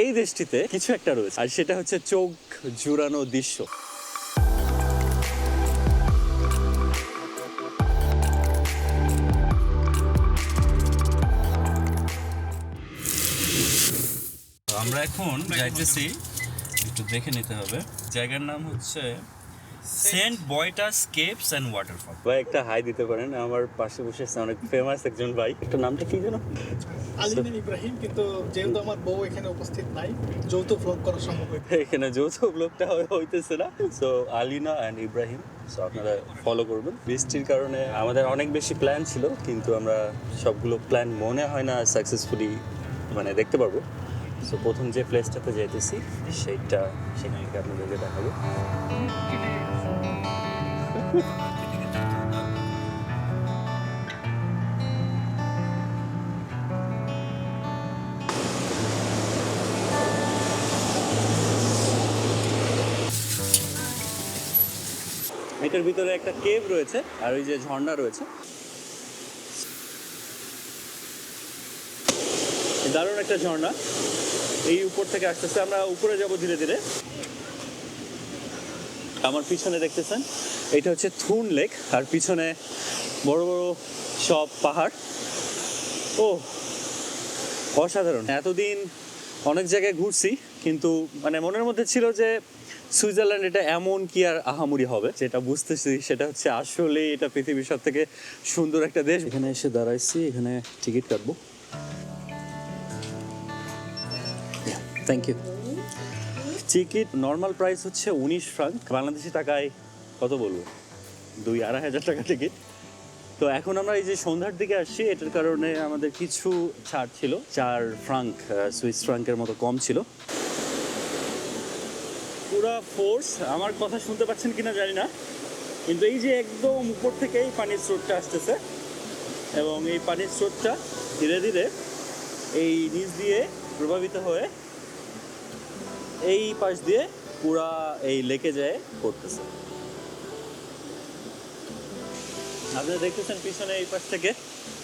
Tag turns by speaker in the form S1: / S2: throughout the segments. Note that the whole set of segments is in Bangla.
S1: এই দেশটিতে কিছু একটা রয়েছে, আর সেটা হচ্ছে চোখ জুড়ানো দৃশ্য। আমরা এখন যাইতেছি, একটু দেখে নিতে হবে। জায়গার নাম হচ্ছে Saint Beatus caves and waterfall. ভাই একটা হাই দিতে পারেন। আমার পাশে বসে আছে অনেক ফেমাস একজন ভাই। একটা নামটা কি যেন?
S2: আলিমিন ইব্রাহিম কিন্তু যেহেতু আমার বউ এখানে উপস্থিত নাই যৌথ ভ্লগ করা সম্ভব।
S1: এখানে যৌথ ব্লগটা হইতেছে না। So Alina and Ibrahim so আপনারা ফলো করবেন। বৃষ্টির কারণে আমাদের অনেক বেশি প্ল্যান ছিল কিন্তু আমরা সবগুলো প্ল্যান মনে হয় না সাকসেসফুলি মানে দেখতে পারব। সো প্রথম যে প্লেসটাতে যাইতেছি সেইটা সেখানে আপনাদেরকে দেখাবো। এটার ভিতরে একটা কেভ রয়েছে আর ওই যে ঝর্ণা রয়েছে। দারুণ একটা ঝর্ণা। এই উপর থেকে আসতেছে, আমরা উপরে যাব ধীরে ধীরে। আমার পিছনে দেখতেছেন? এটা হচ্ছে থুন লেক, আর পিছনে বড় বড় সব পাহাড়। ও, অসাধারণ। এতদিন অনেক জায়গায় ঘুরছি, কিন্তু মানে মনের মধ্যে ছিল যে সুইজারল্যান্ড এটা এমন কি আর আহামরি হবে, যেটা বুঝতেছি সেটা হচ্ছে আসলে এটা পৃথিবীর সব থেকে সুন্দর একটা দেশ। এখানে এসে দাঁড়াইছি, এখানে টিকিট কাটবো। Thank you ticket normal price হচ্ছে উনিশ ফ্রাঙ্ক বাংলাদেশি টাকায় কত বলব? দুই আড়াই হাজার টাকা টিকিট তো এখন আমরা এই যে সন্ধ্যার দিকে আসছি, এটার কারণে আমাদের কিছু ছাড় ছিল, চার ফ্রাঙ্ক সুইস ফ্রাঙ্কের মতো কম ছিল। পুরা ফোর্স আমার কথা শুনতে পাচ্ছেন কিনা জানি না। কিন্তু এই যে একদম উপর থেকেই পানির স্রোতটা আসতেছে, এবং এই পানির স্রোতটা ধীরে ধীরে এই নিচ দিয়ে প্রভাবিত হয়ে এই পাশ দিয়ে পুরা এই লেকে যায় পড়তেছে। আপনারা দেখতেছেন পিছনে এই পাশ থেকে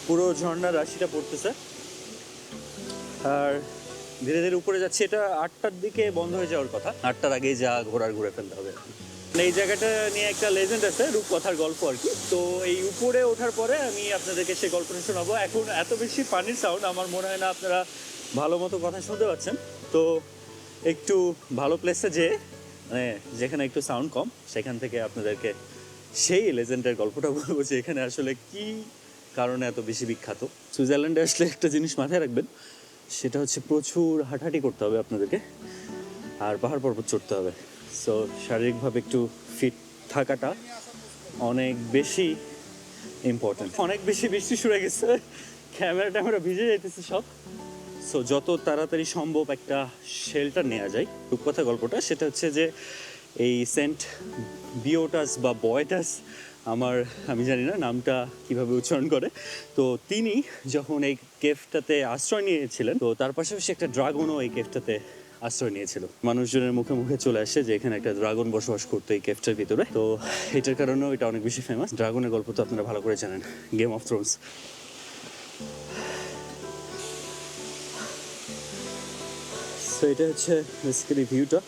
S1: পুরো ঝর্ণার রাশিটা পড়তেছে। আর ধীরে ধীরে উপরে যাচ্ছে, এটা আটটার দিকে বন্ধ হয়ে যাওয়ার কথা। আটটার আগেই যা ঘোরার ঘুরে ফেলতে হবে। মানে এই জায়গাটা নিয়ে একটা লেজেন্ড আছে, রূপকথার গল্প আর কি। তো এই উপরে ওঠার পরে আমি আপনাদেরকে সেই গল্পটা শোনাবো। এখন এত বেশি পানির সাউন্ড আমার মনে হয় না আপনারা ভালো মতো কথা শুনতে পাচ্ছেন। তো একটু ভালো প্লেসে যে মানে যেখানে একটু সাউন্ড কম, সেখান থেকে আপনাদেরকে সেই লেজেন্ডের গল্পটা বলব যে এখানে আসলে কি কারণে এত বেশি বিখ্যাত। সুইজারল্যান্ডে আসলে একটা জিনিস মাথায় রাখবেন, সেটা হচ্ছে প্রচুর হাঁটাহাঁটি করতে হবে আপনাদেরকে, আর পাহাড় পর্বত চড়তে হবে। সো শারীরিকভাবে একটু ফিট থাকাটা অনেক বেশি ইম্পর্টেন্ট অনেক বেশি বৃষ্টি শুরু গেছে ক্যামেরা ট্যামেরা ভিজে যাইতেছে সব। সো যত তাড়াতাড়ি সম্ভব একটা শেল্টার নেওয়া যায়। রূপকথা গল্পটা, সেটা হচ্ছে যে এই সেন্ট বিওটাস বা বয়টাস, আমার, আমি জানি না নামটা কীভাবে উচ্চারণ করে। তো তিনি যখন এই কেফটাতে আশ্রয় নিয়েছিলেন, তো তার পাশাপাশি একটা ড্রাগনও এই কেফটাতে আশ্রয় নিয়েছিল। মানুষজনের মুখে মুখে চলে আসে যে এখানে একটা ড্রাগন বসবাস করতো এই কেফটার ভিতরে। তো এটার কারণেও এটা অনেক বেশি ফেমাস ড্রাগনের গল্প তো আপনারা ভালো করে জানেন। গেম অফ থ্রোনস সো এটা হচ্ছে বেসিক্যালি ভিউটা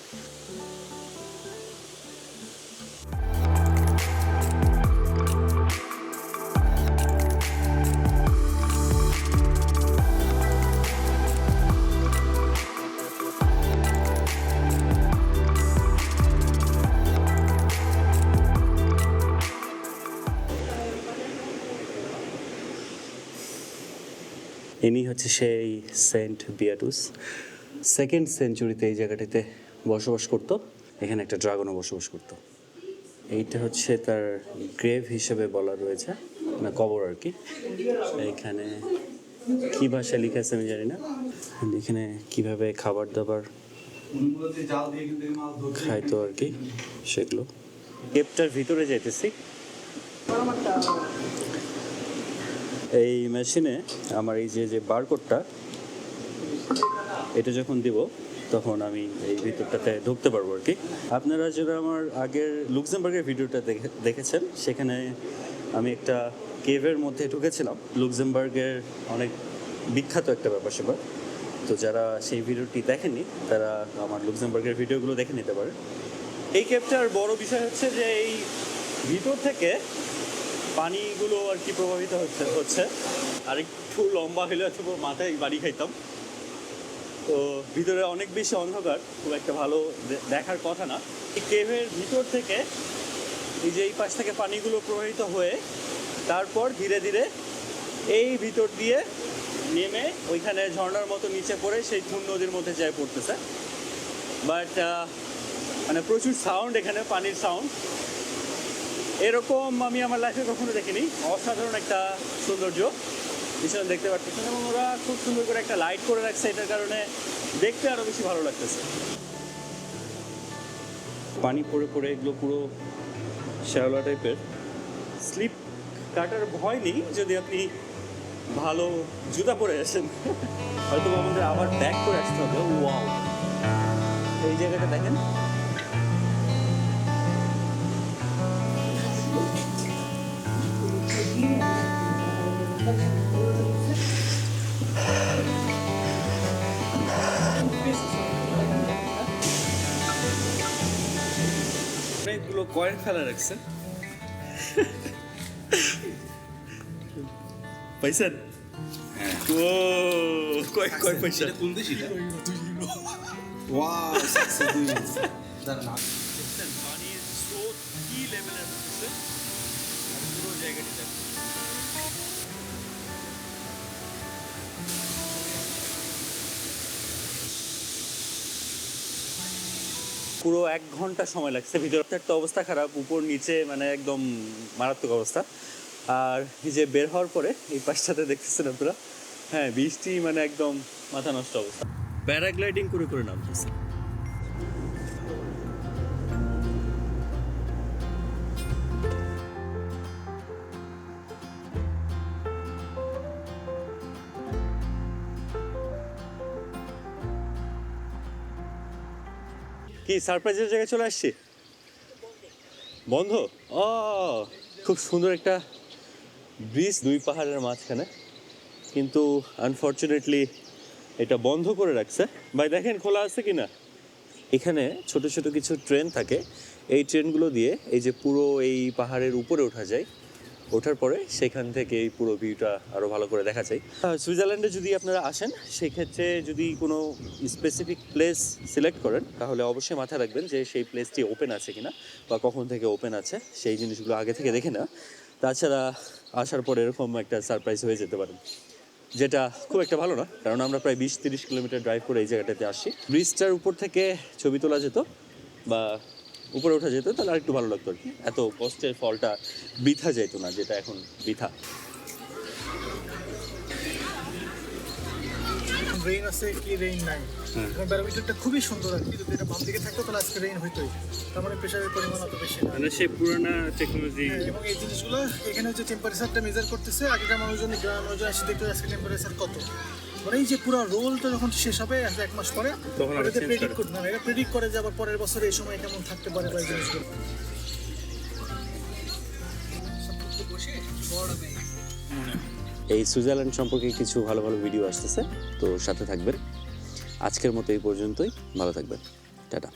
S1: ইনি হচ্ছে সেই সেন্ট বিয়াটুস সেকেন্ড সেঞ্চুরিতে এই জায়গাটিতে বসবাস করতো। এখানে একটা ড্রাগনও বসবাস করতো। এইটা হচ্ছে তার গ্রেভ হিসেবে বলা রয়েছে, না, কবর আর কি। এখানে কী ভাষায় লিখে আছে আমি জানি না। এখানে কীভাবে খাবার দাবার খাইতো আর কি সেগুলো। কেপটার ভিতরে যাইতেছি। এই মেশিনে আমার এই যে যে বারকোডটা এটা যখন দিব, তখন আমি এই ভিতরটাতে ঢুকতে পারব আর কি। আপনারা যারা আমার আগের লুক্সেমবার্গের ভিডিওটা দেখে, দেখেছেন, সেখানে আমি একটা কেভের মধ্যে ঢুকেছিলাম। লুক্সেমবার্গের অনেক বিখ্যাত একটা ব্যাপার স্যাপার তো যারা সেই ভিডিওটি দেখেনি তারা আমার লুক্সেমবার্গের ভিডিওগুলো দেখে নিতে পারে এই কেপটার বড় বিষয় হচ্ছে যে, এই ভিতর থেকে পানিগুলো আর কি প্রভাবিত হচ্ছে হচ্ছে। আর একটু লম্বা হলে হয়তো মাথায় বাড়ি খাইতাম। তো ভিতরে অনেক বেশি অন্ধকার, খুব একটা ভালো দেখার কথা না। এই কেভের ভিতর থেকে এই যে এই পাশ থেকে পানিগুলো প্রবাহিত হয়ে, তারপর ধীরে ধীরে এই ভিতর দিয়ে নেমে ওইখানে ঝর্নার মতো নিচে পড়ে সেই থুন নদীর মধ্যে যায় পড়তেছে। বাট মানে প্রচুর সাউন্ড এখানে, পানির সাউন্ড এরকম আমি আমার লাইফে কখনো দেখিনি। অসাধারণ একটা সৌন্দর্য। পিছনে দেখতে পাচ্ছেন এবং ওরা খুব সুন্দর করে একটা লাইট করে রাখছে, এটার কারণে দেখতে আরও বেশি ভালো লাগতেছে। পানি পড়ে পড়ে এগুলো পুরো শ্যাওলা টাইপের। স্লিপ কাটার ভয় নেই, যদি আপনি ভালো জুতা পরে আসেন। হয়তো আমাদের আবার ব্যাক করে আসতে হবে। ওয়াও। এই জায়গাটা দেখেন। অনেকগুলো কয়েন ফেলা রাখছে পাইছেন ও কয়েক কয়েক পয়সা
S3: কোন দেশ এটা
S2: দুই ইউরো
S3: ওয়াও সাকসেস দুই দাঁড়ান
S1: দেখছেন পানির স্রোত কি লেভেলের হচ্ছে আর পুরো জায়গাটি পুরো এক ঘণ্টা সময় লাগছে। ভিতরে একটা অবস্থা খারাপ, উপর নিচে মানে একদম মারাত্মক অবস্থা। আর যে বের হওয়ার পরে এই পাশটাতে দেখতেছেন আপনারা হ্যাঁ বৃষ্টি মানে একদম মাথা নষ্ট অবস্থা। প্যারাগ্লাইডিং করে করে নামতেছে। কি সারপ্রাইজের জায়গায় চলে আসছি? বন্ধ? ও, খুব সুন্দর একটা ব্রিজ দুই পাহাড়ের মাঝখানে। কিন্তু আনফর্চুনেটলি এটা বন্ধ করে রাখছে। ভাই, দেখেন খোলা আছে কি না এখানে ছোট ছোট কিছু ট্রেন থাকে। এই ট্রেনগুলো দিয়ে এই যে পুরো এই পাহাড়ের উপরে ওঠা যায় ওঠার পরে সেখান থেকে এই পুরো ভিউটা আরও ভালো করে দেখা যায়। সুইজারল্যান্ডে যদি আপনারা আসেন, সেক্ষেত্রে যদি কোনো স্পেসিফিক প্লেস সিলেক্ট করেন, তাহলে অবশ্যই মাথায় রাখবেন যে সেই প্লেসটি ওপেন আছে কিনা বা কখন থেকে ওপেন আছে, সেই জিনিসগুলো আগে থেকে দেখে না। তাছাড়া আসার পর এরকম একটা সারপ্রাইজ হয়ে যেতে পারেন যেটা খুব একটা ভালো না, কারণ আমরা প্রায় বিশ তিরিশ কিলোমিটার ড্রাইভ করে এই জায়গাটাতে আসি। ব্রিজটার উপর থেকে ছবি তোলা যেত বা উপরে ওঠা যেত তাহলে আরেকটু ভালো লাগতো আর কি। এত কষ্টের ফলটা বৃথা যেত না যেটা এখন বৃথা।
S2: রেইন আছে কি রেইন নাই? এবং ব্যারোমিটারটা খুবই সুন্দর আর কি যদি এটা বাম দিকে থাকতো তাহলে আজকে রেইন হইতোই। তার মানে প্রেশারের পরিমাণ অত বেশি না।
S1: মানে সেই পুরোনো টেকনোলজি
S2: হ্যাঁ, এবং এই জিনিসগুলো এখানে যে টেম্পারেচারটা মেজার করতেছে আগেকার মানুষজন গ্রামের মানুষজন এসে দেখতে আজকে টেম্পারেচার কত। মানে এই যে পুরো রোলটা যখন শেষ হবে এক এক মাস পরে
S1: তখন আবার
S2: প্রেডিক্ট
S1: করে।
S2: করতে না এটা প্রেডিক্ট করে যে আবার পরের বছরে এই সময় কেমন থাকতে পারে বা এই জিনিসগুলো।
S1: এই সুইজারল্যান্ড সম্পর্কে কিছু ভালো ভালো ভিডিও আসতেছে তো সাথে থাকবেন। আজকের মতো এই পর্যন্তই ভালো থাকবেন। টাটা।